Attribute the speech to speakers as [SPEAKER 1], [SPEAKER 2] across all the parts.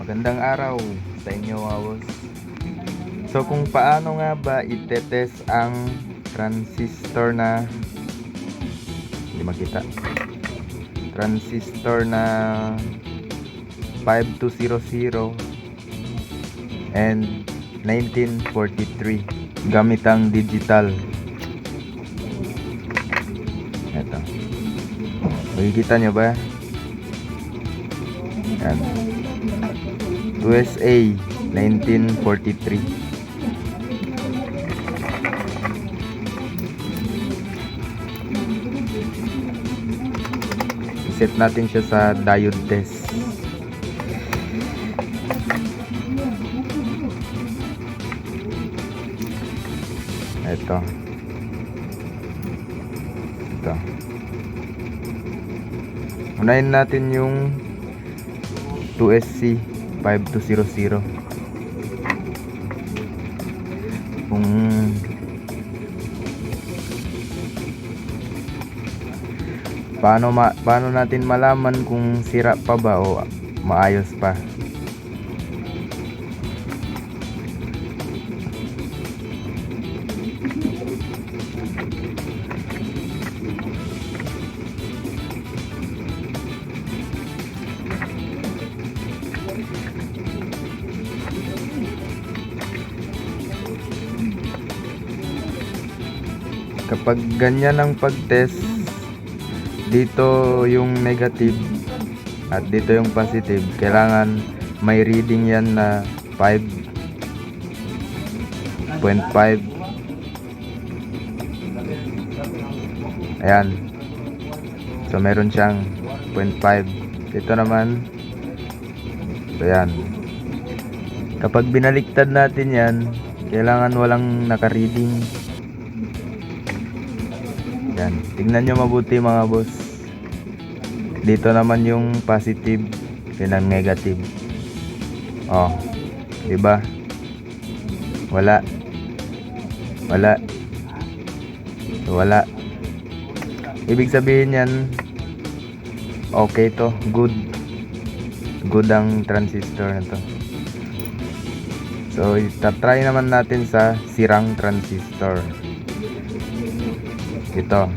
[SPEAKER 1] Magandang araw sa inyo boss. So kung paano nga ba itetest ang transistor na hindi makita. Transistor na 5200 and 1943 gamit ang digital. Ito. Makikita nyo ba? Yan. USA 1943 set natin siya sa diode test ito. Ito. Unahin natin yung 2SC 5200 kung paano ma paano natin malaman kung sira pa ba o maayos pa kapag ganyan ang pag-test dito yung negative at dito yung positive. Kailangan may reading yan na 5.5 ayan. So meron siyang 0.5 dito naman. So yan kapag binaliktad natin yan kailangan walang naka-reading yan. Tingnan nyo mabuti mga boss. Dito naman yung positive. Yan negative. Oh. di ba? Wala. Wala. Wala. Ibig sabihin yan, okay to. Good. Good ang transistor na to. So, itatry naman natin sa sirang transistor ito.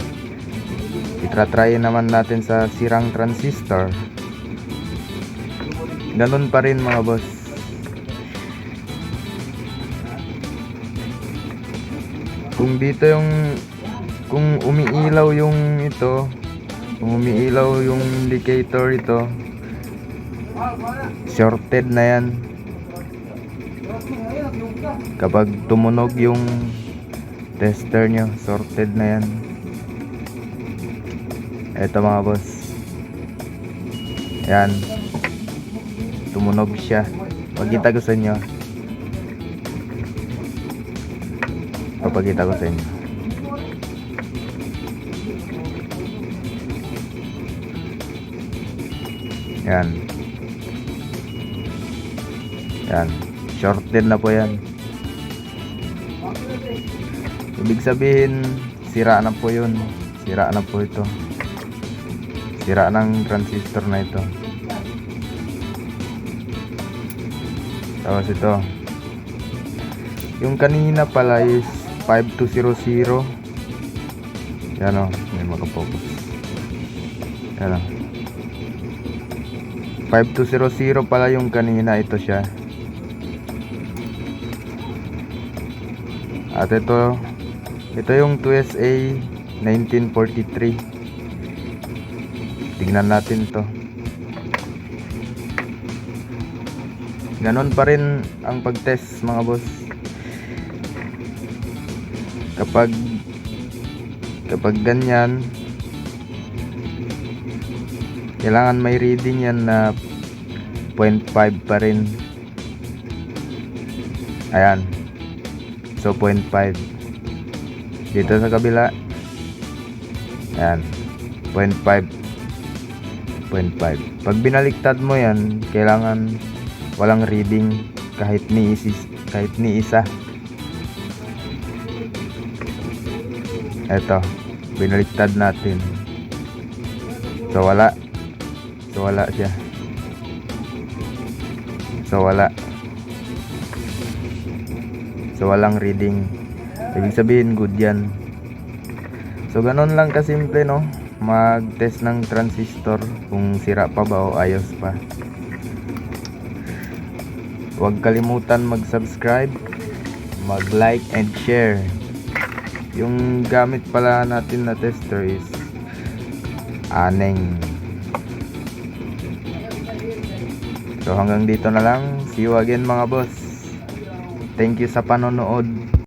[SPEAKER 1] Itratry naman natin sa sirang transistor. Ganun pa rin mga boss. Kung dito yung kung umiilaw yung ito kung umiilaw yung indicator ito shorted na yan. Kapag tumunog yung tester nyo sorted na yan eto mga boss. Yan tumunog siya. Pagkita ko sa inyo. Papakita ko sa inyo. Yan yan shorted na po yan. Ibig sabihin, sira na po yun. Sira na po ito. Sira ng transistor na ito. Tapos ito. Yung kanina pala is 5200. Yan o. May makapokus. Yan o. 5200 pala yung kanina. Ito siya. At ito, ito yung 2SA 1943. Tignan natin to. Ganon pa rin ang pag-test mga boss. Kapag kapag ganyan kailangan may reading yan na 0.5 pa rin. Ayan. So 0.5 dito sa kabila yan 0.5 0.5 pag binaliktad mo yan kailangan walang reading kahit ni isis kahit ni isa eto binaliktad natin so wala so wala siya So wala. So walang reading. Ibig sabihin good yan. So ganun lang kasimple no. Mag-test ng transistor kung sira pa ba o ayos pa. Huwag kalimutan mag-subscribe, mag-like and share. Yung gamit pala natin na tester is aneng. So hanggang dito na lang. See you again mga boss. Thank you sa panonood.